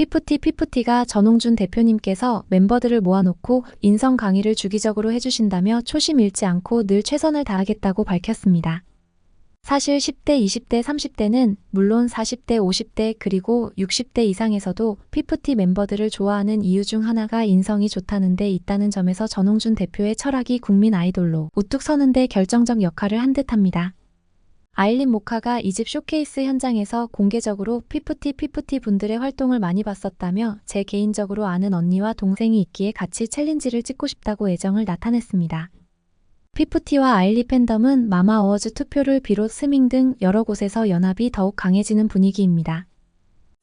피프티 피프티가 전홍준 대표님께서 멤버들을 모아놓고 인성 강의를 주기적으로 해주신다며 초심 잃지 않고 늘 최선을 다하겠다고 밝혔습니다. 사실 10대, 20대, 30대는 물론 40대, 50대 그리고 60대 이상에서도 피프티 멤버들을 좋아하는 이유 중 하나가 인성이 좋다는 데 있다는 점에서 전홍준 대표의 철학이 국민 아이돌로 우뚝 서는 데 결정적 역할을 한 듯합니다. 아일린 모카가 이집 쇼케이스 현장에서 공개적으로 피프티 피프티 분들의 활동을 많이 봤었다며 제 개인적으로 아는 언니와 동생이 있기에 같이 챌린지를 찍고 싶다고 애정을 나타냈습니다. 피프티와 아일리 팬덤은 마마 어워즈 투표를 비롯 스밍 등 여러 곳에서 연합이 더욱 강해지는 분위기입니다.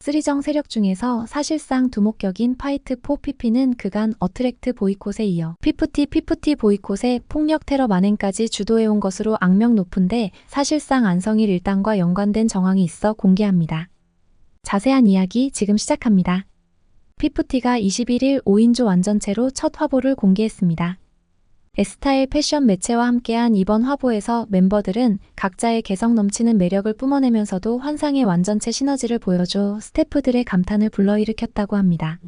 쓰리정 세력 중에서 사실상 두목격인 파이트 포 피피는 그간 어트랙트 보이콧에 이어 피프티 피프티 보이콧의 폭력 테러 만행까지 주도해온 것으로 악명 높은데 사실상 안성일 일당과 연관된 정황이 있어 공개합니다. 자세한 이야기 지금 시작합니다. 피프티가 21일 5인조 완전체로 첫 화보를 공개했습니다. 에스타일 패션 매체와 함께한 이번 화보에서 멤버들은 각자의 개성 넘치는 매력을 뿜어내면서도 환상의 완전체 시너지를 보여줘 스태프들의 감탄을 불러일으켰다고 합니다.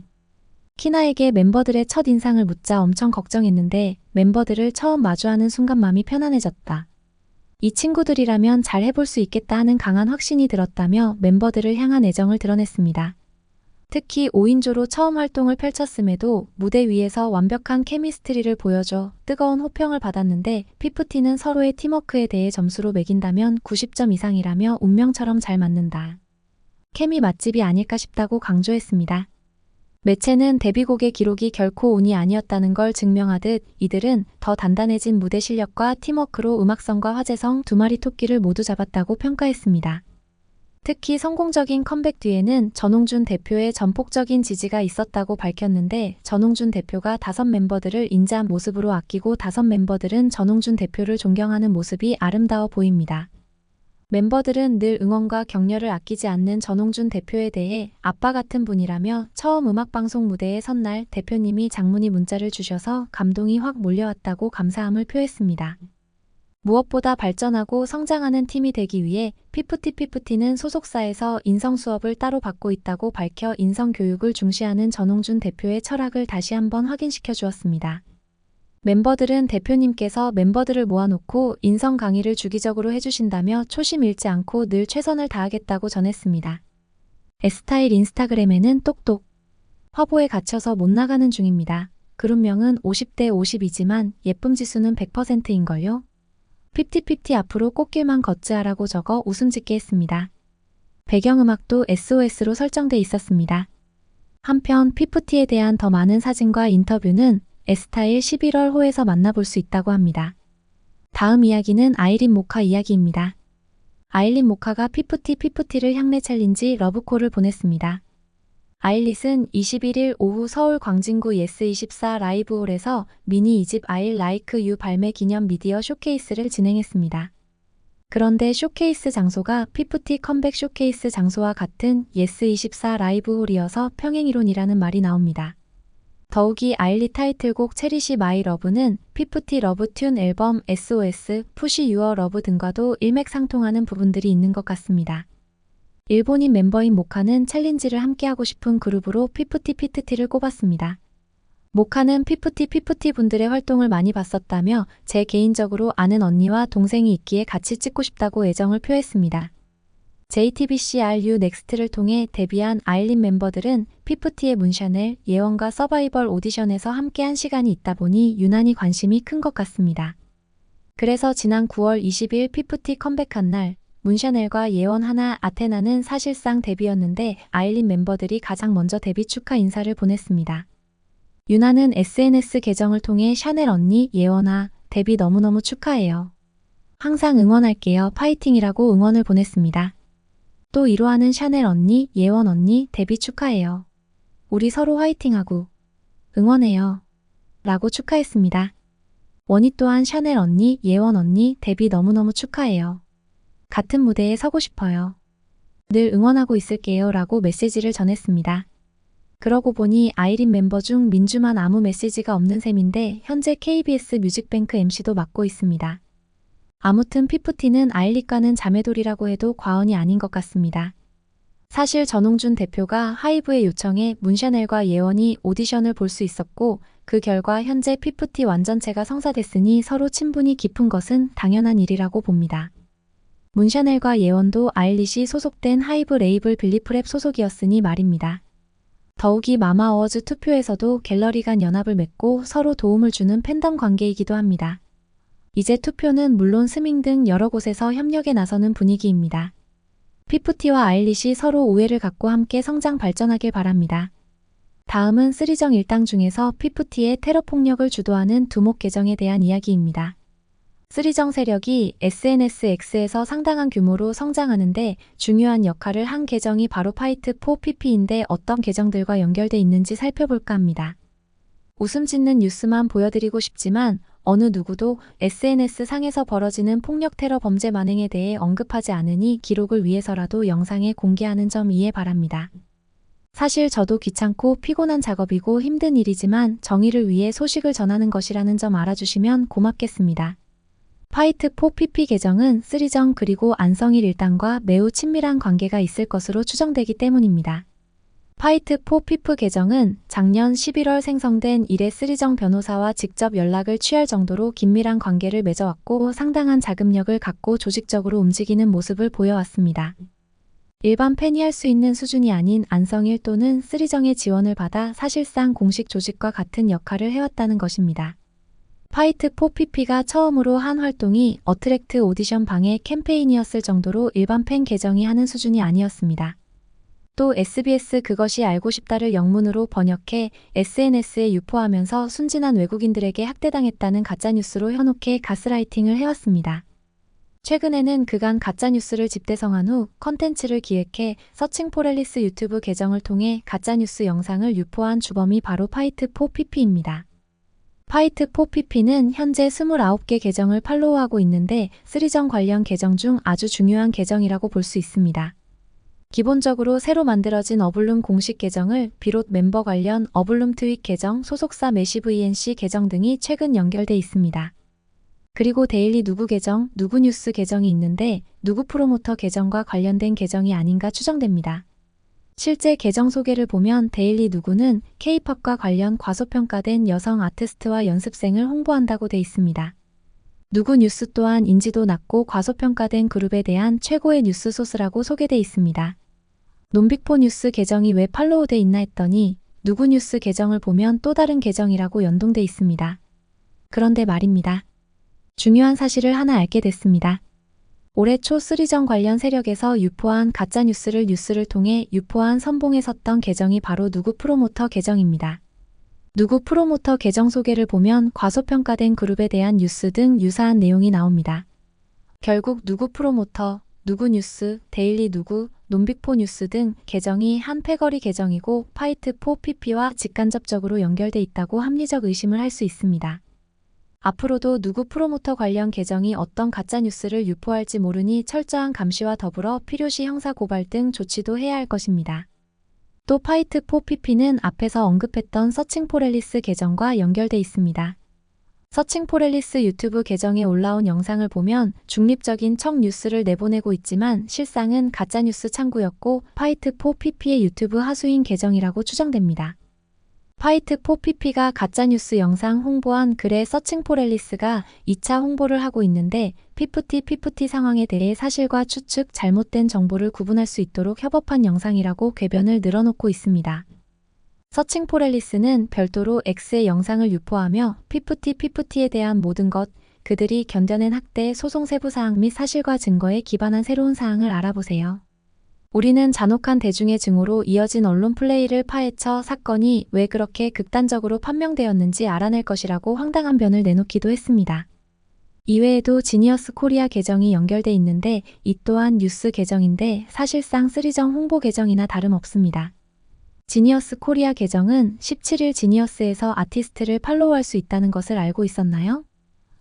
키나에게 멤버들의 첫 인상을 묻자 엄청 걱정했는데 멤버들을 처음 마주하는 순간 마음이 편안해졌다. 이 친구들이라면 잘 해볼 수 있겠다 하는 강한 확신이 들었다며 멤버들을 향한 애정을 드러냈습니다. 특히 5인조로 처음 활동을 펼쳤음에도 무대 위에서 완벽한 케미스트리를 보여줘 뜨거운 호평을 받았는데 피프티는 서로의 팀워크에 대해 점수로 매긴다면 90점 이상이라며 운명처럼 잘 맞는다. 케미 맛집이 아닐까 싶다고 강조했습니다. 매체는 데뷔곡의 기록이 결코 운이 아니었다는 걸 증명하듯 이들은 더 단단해진 무대 실력과 팀워크로 음악성과 화제성 두 마리 토끼를 모두 잡았다고 평가했습니다. 특히 성공적인 컴백 뒤에는 전홍준 대표의 전폭적인 지지가 있었다고 밝혔는데 전홍준 대표가 다섯 멤버들을 인자한 모습으로 아끼고 다섯 멤버들은 전홍준 대표를 존경하는 모습이 아름다워 보입니다. 멤버들은 늘 응원과 격려를 아끼지 않는 전홍준 대표에 대해 아빠 같은 분이라며 처음 음악방송 무대에 선 날 대표님이 장문의 문자를 주셔서 감동이 확 몰려왔다고 감사함을 표했습니다. 무엇보다 발전하고 성장하는 팀이 되기 위해 피프티 피프티는 소속사에서 인성 수업을 따로 받고 있다고 밝혀 인성 교육을 중시하는 전홍준 대표의 철학을 다시 한번 확인시켜 주었습니다. 멤버들은 대표님께서 멤버들을 모아놓고 인성 강의를 주기적으로 해주신다며 초심 잃지 않고 늘 최선을 다하겠다고 전했습니다. 에스타일 인스타그램에는 똑똑 화보에 갇혀서 못 나가는 중입니다. 그룹명은 50대 50이지만 예쁨 지수는 100%인걸요? 피티피티 앞으로 꽃길만 걷지하라고 적어 웃음 짓게 했습니다. 배경음악도 SOS로 설정돼 있었습니다. 한편 피프티에 대한 더 많은 사진과 인터뷰는 에스타일 11월 호에서 만나볼 수 있다고 합니다. 다음 이야기는 아이린 모카 이야기입니다. 아일린 모카가 피프티 피프티를 향내 챌린지 러브콜을 보냈습니다. 아일릿은 21일 오후 서울 광진구 예스24 라이브홀에서 미니 이집 아일 라이크 유 발매 기념 미디어 쇼케이스를 진행했습니다. 그런데 쇼케이스 장소가 피프티 컴백 쇼케이스 장소와 같은 예스24 라이브홀이어서 평행이론이라는 말이 나옵니다. 더욱이 아일리 타이틀곡 체리시 마이 러브는 피프티 러브 튠 앨범 SOS, 푸시 유어 러브 등과도 일맥상통하는 부분들이 있는 것 같습니다. 일본인 멤버인 모카는 챌린지를 함께하고 싶은 그룹으로 피프티 피트티를 꼽았습니다. 모카는 피프티 피프티 분들의 활동을 많이 봤었다며 제 개인적으로 아는 언니와 동생이 있기에 같이 찍고 싶다고 애정을 표했습니다. JTBC RU 넥스트를 통해 데뷔한 아일린 멤버들은 피프티의 문샤넬, 예원과 서바이벌 오디션에서 함께한 시간이 있다 보니 유난히 관심이 큰 것 같습니다. 그래서 지난 9월 20일 피프티 컴백한 날 문샤넬과 예원 하나 아테나는 사실상 데뷔였는데 아일린 멤버들이 가장 먼저 데뷔 축하 인사를 보냈습니다. 유나는 SNS 계정을 통해 샤넬 언니 예원아 데뷔 너무너무 축하해요. 항상 응원할게요. 파이팅이라고 응원을 보냈습니다. 또 이로하는 샤넬 언니, 예원 언니 데뷔 축하해요. 우리 서로 화이팅하고 응원해요. 라고 축하했습니다. 원희 또한 샤넬 언니, 예원 언니 데뷔 너무너무 축하해요. 같은 무대에 서고 싶어요. 늘 응원하고 있을게요 라고 메시지를 전했습니다. 그러고 보니 아이린 멤버 중 민주만 아무 메시지가 없는 셈인데 현재 KBS 뮤직뱅크 MC도 맡고 있습니다. 아무튼 피프티는 아일리과는 자매돌이라고 해도 과언이 아닌 것 같습니다. 사실 전홍준 대표가 하이브의 요청에 문샤넬과 예원이 오디션을 볼 수 있었고 그 결과 현재 피프티 완전체가 성사됐으니 서로 친분이 깊은 것은 당연한 일이라고 봅니다. 문샤넬과 예원도 아일릿이 소속된 하이브 레이블 빌리프랩 소속이었으니 말입니다. 더욱이 마마 어워즈 투표에서도 갤러리 간 연합을 맺고 서로 도움을 주는 팬덤 관계이기도 합니다. 이제 투표는 물론 스밍 등 여러 곳에서 협력에 나서는 분위기입니다. 피프티와 아일릿이 서로 우애를 갖고 함께 성장 발전하길 바랍니다. 다음은 쓰리정 일당 중에서 피프티의 테러 폭력을 주도하는 두목 계정에 대한 이야기입니다. 쓰리정 세력이 SNSX에서 상당한 규모로 성장하는데 중요한 역할을 한 계정이 바로 파이트4PP인데 어떤 계정들과 연결돼 있는지 살펴볼까 합니다. 웃음 짓는 뉴스만 보여드리고 싶지만 어느 누구도 SNS 상에서 벌어지는 폭력 테러 범죄 만행에 대해 언급하지 않으니 기록을 위해서라도 영상에 공개하는 점 이해 바랍니다. 사실 저도 귀찮고 피곤한 작업이고 힘든 일이지만 정의를 위해 소식을 전하는 것이라는 점 알아주시면 고맙겠습니다. 파이트4PP 계정은 쓰리정 그리고 안성일 일당과 매우 친밀한 관계가 있을 것으로 추정되기 때문입니다. 파이트4피프 계정은 작년 11월 생성된 이래 쓰리정 변호사와 직접 연락을 취할 정도로 긴밀한 관계를 맺어왔고 상당한 자금력을 갖고 조직적으로 움직이는 모습을 보여왔습니다. 일반 팬이 할 수 있는 수준이 아닌 안성일 또는 쓰리정의 지원을 받아 사실상 공식 조직과 같은 역할을 해왔다는 것입니다. 파이트4PP가 처음으로 한 활동이 어트랙트 오디션 방해 캠페인이었을 정도로 일반 팬 계정이 하는 수준이 아니었습니다. 또 SBS 그것이 알고 싶다를 영문으로 번역해 SNS에 유포하면서 순진한 외국인들에게 학대당했다는 가짜뉴스로 현혹해 가스라이팅을 해왔습니다. 최근에는 그간 가짜뉴스를 집대성한 후 컨텐츠를 기획해 서칭 포렐리스 유튜브 계정을 통해 가짜뉴스 영상을 유포한 주범이 바로 파이트4PP입니다. 파이트4PP는 현재 29개 계정을 팔로우하고 있는데 쓰리정 관련 계정 중 아주 중요한 계정이라고 볼 수 있습니다. 기본적으로 새로 만들어진 어블룸 공식 계정을 비롯 멤버 관련 어블룸 트윗 계정, 소속사 메시 VNC 계정 등이 최근 연결돼 있습니다. 그리고 데일리 누구 계정, 누구 뉴스 계정이 있는데 누구 프로모터 계정과 관련된 계정이 아닌가 추정됩니다. 실제 계정 소개를 보면 데일리 누구는 K-팝과 관련 과소평가된 여성 아티스트와 연습생을 홍보한다고 돼 있습니다. 누구 뉴스 또한 인지도 낮고 과소평가된 그룹에 대한 최고의 뉴스 소스라고 소개돼 있습니다. 논빅포 뉴스 계정이 왜 팔로우돼 있나 했더니 누구 뉴스 계정을 보면 또 다른 계정이라고 연동돼 있습니다. 그런데 말입니다. 중요한 사실을 하나 알게 됐습니다. 올해 초 쓰리정 관련 세력에서 유포한 가짜뉴스를 뉴스를 통해 유포한 선봉에 섰던 계정이 바로 누구 프로모터 계정입니다. 누구 프로모터 계정 소개를 보면 과소평가된 그룹에 대한 뉴스 등 유사한 내용이 나옵니다. 결국 누구 프로모터, 누구 뉴스, 데일리 누구, 논빅포 뉴스 등 계정이 한 패거리 계정이고 파이트4PP와 직간접적으로 연결돼 있다고 합리적 의심을 할 수 있습니다. 앞으로도 누구 프로모터 관련 계정이 어떤 가짜뉴스를 유포할지 모르니 철저한 감시와 더불어 필요시 형사고발 등 조치도 해야 할 것입니다. 또 파이트4PP는 앞에서 언급했던 서칭 포렐리스 계정과 연결돼 있습니다. 서칭 포렐리스 유튜브 계정에 올라온 영상을 보면 중립적인 청 뉴스를 내보내고 있지만 실상은 가짜뉴스 창구였고 파이트4PP의 유튜브 하수인 계정이라고 추정됩니다. 파이트4PP가 가짜뉴스 영상 홍보한 글의 서칭포렐리스가 2차 홍보를 하고 있는데 피프티 피프티 상황에 대해 사실과 추측, 잘못된 정보를 구분할 수 있도록 협업한 영상이라고 궤변을 늘어놓고 있습니다. 서칭포렐리스는 별도로 X의 영상을 유포하며 피프티 피프티에 대한 모든 것, 그들이 견뎌낸 학대, 소송 세부 사항 및 사실과 증거에 기반한 새로운 사항을 알아보세요. 우리는 잔혹한 대중의 증오로 이어진 언론 플레이를 파헤쳐 사건이 왜 그렇게 극단적으로 판명되었는지 알아낼 것이라고 황당한 변을 내놓기도 했습니다. 이외에도 지니어스 코리아 계정이 연결돼 있는데 이 또한 뉴스 계정인데 사실상 쓰리정 홍보 계정이나 다름없습니다. 지니어스 코리아 계정은 17일 지니어스에서 아티스트를 팔로우할 수 있다는 것을 알고 있었나요?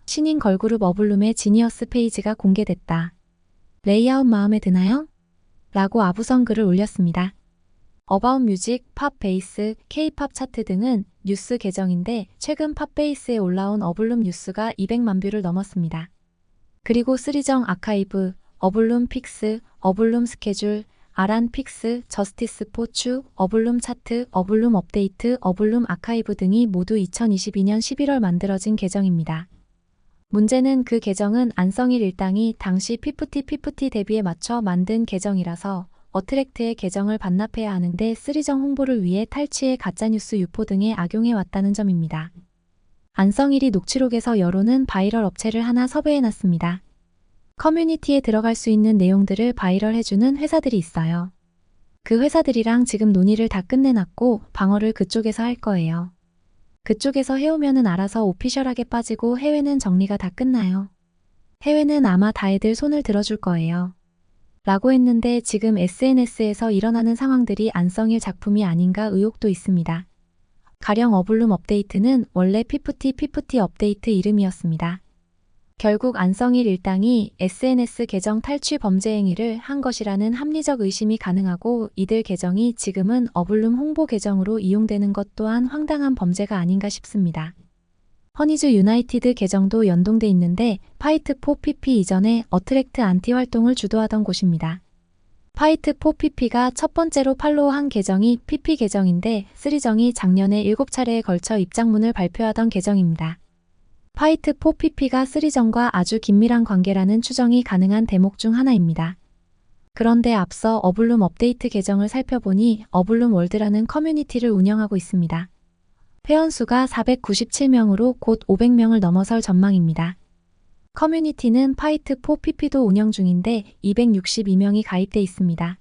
신인 걸그룹 어블룸의 지니어스 페이지가 공개됐다. 레이아웃 마음에 드나요? 라고 아부성 글을 올렸습니다. 어바웃 뮤직, 팝 베이스, K-팝 차트 등은 뉴스 계정인데 최근 팝 베이스에 올라온 어블룸 뉴스가 200만 뷰를 넘었습니다. 그리고 쓰리정 아카이브, 어블룸 픽스, 어블룸 스케줄, 아란 픽스, 저스티스 포추, 어블룸 차트, 어블룸 업데이트, 어블룸 아카이브 등이 모두 2022년 11월 만들어진 계정입니다. 문제는 그 계정은 안성일 일당이 당시 피프티 피프티 대비에 맞춰 만든 계정이라서 어트랙트의 계정을 반납해야 하는데 쓰리정 홍보를 위해 탈취해 가짜뉴스 유포 등에 악용해 왔다는 점입니다. 안성일이 녹취록에서 여론은 바이럴 업체를 하나 섭외해 놨습니다. 커뮤니티에 들어갈 수 있는 내용들을 바이럴 해주는 회사들이 있어요. 그 회사들이랑 지금 논의를 다 끝내놨고 방어를 그쪽에서 할 거예요. 그쪽에서 해오면은 알아서 오피셜하게 빠지고 해외는 정리가 다 끝나요. 해외는 아마 다 애들 손을 들어줄 거예요. 라고 했는데 지금 SNS에서 일어나는 상황들이 안성일 작품이 아닌가 의혹도 있습니다. 가령 어블룸 업데이트는 원래 피프티 피프티 업데이트 이름이었습니다. 결국 안성일 일당이 SNS 계정 탈취 범죄 행위를 한 것이라는 합리적 의심이 가능하고 이들 계정이 지금은 어블룸 홍보 계정으로 이용되는 것 또한 황당한 범죄가 아닌가 싶습니다. 허니즈 유나이티드 계정도 연동돼 있는데 파이트 4 PP 이전에 어트랙트 안티 활동을 주도하던 곳입니다. 파이트 4 PP가 첫 번째로 팔로우한 계정이 PP 계정인데 쓰리정이 작년에 7차례에 걸쳐 입장문을 발표하던 계정입니다. 파이트 4 PP가 쓰리정과 아주 긴밀한 관계라는 추정이 가능한 대목 중 하나입니다. 그런데 앞서 어블룸 업데이트 계정을 살펴보니 어블룸 월드라는 커뮤니티를 운영하고 있습니다. 회원수가 497명으로 곧 500명을 넘어설 전망입니다. 커뮤니티는 파이트 4 PP도 운영 중인데 262명이 가입돼 있습니다.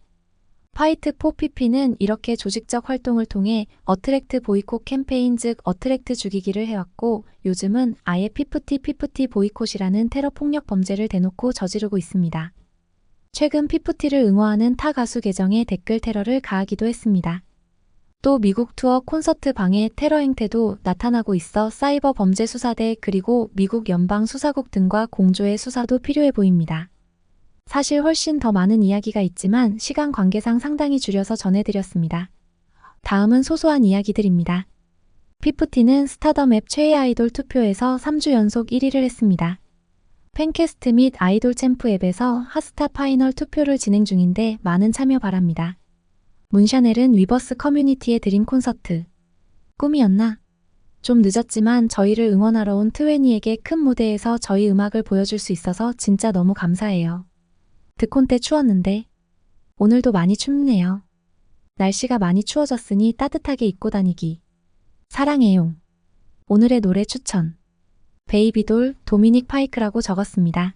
파이트 4 PP는 이렇게 조직적 활동을 통해 어트랙트 보이콧 캠페인 즉 어트랙트 죽이기를 해왔고 요즘은 아예 피프티 피프티 보이콧이라는 테러 폭력 범죄를 대놓고 저지르고 있습니다. 최근 피프티를 응원하는 타 가수 계정에 댓글 테러를 가하기도 했습니다. 또 미국 투어 콘서트 방해 테러 행태도 나타나고 있어 사이버 범죄 수사대 그리고 미국 연방 수사국 등과 공조의 수사도 필요해 보입니다. 사실 훨씬 더 많은 이야기가 있지만 시간 관계상 상당히 줄여서 전해드렸습니다. 다음은 소소한 이야기들입니다. 피프티는 스타덤 앱 최애 아이돌 투표에서 3주 연속 1위를 했습니다. 팬캐스트 및 아이돌 챔프 앱에서 하스타 파이널 투표를 진행 중인데 많은 참여 바랍니다. 문샤넬은 위버스 커뮤니티의 드림 콘서트. 꿈이었나? 좀 늦었지만 저희를 응원하러 온 트웨니에게 큰 무대에서 저희 음악을 보여줄 수 있어서 진짜 너무 감사해요. 드콘 때 추웠는데 오늘도 많이 춥네요. 날씨가 많이 추워졌으니 따뜻하게 입고 다니기. 사랑해용. 오늘의 노래 추천. 베이비돌 도미닉 파이크라고 적었습니다.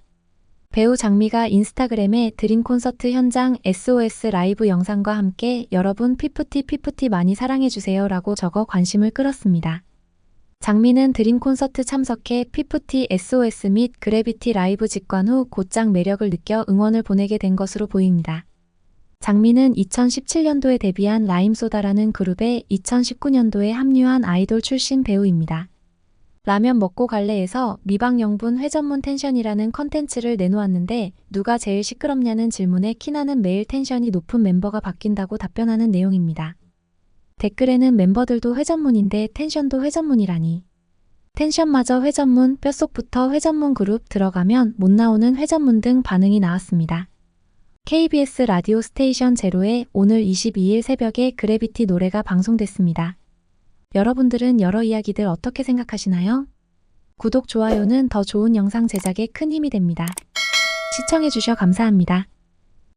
배우 장미가 인스타그램에 드림 콘서트 현장 SOS 라이브 영상과 함께 여러분 피프티 피프티 많이 사랑해주세요 라고 적어 관심을 끌었습니다. 장미는 드림 콘서트 참석해 피프티 SOS 및 그래비티 라이브 직관 후 곧장 매력을 느껴 응원을 보내게 된 것으로 보입니다. 장미는 2017년도에 데뷔한 라임소다라는 그룹에 2019년도에 합류한 아이돌 출신 배우입니다. 라면 먹고 갈래에서 미방 영분 회전문 텐션이라는 컨텐츠를 내놓았는데 누가 제일 시끄럽냐는 질문에 키나는 매일 텐션이 높은 멤버가 바뀐다고 답변하는 내용입니다. 댓글에는 멤버들도 회전문인데 텐션도 회전문이라니. 텐션마저 회전문, 뼛속부터 회전문 그룹 들어가면 못 나오는 회전문 등 반응이 나왔습니다. KBS 라디오 스테이션 제로에 오늘 22일 새벽에 그래비티 노래가 방송됐습니다. 여러분들은 여러 이야기들 어떻게 생각하시나요? 구독, 좋아요는 더 좋은 영상 제작에 큰 힘이 됩니다. 시청해주셔 감사합니다.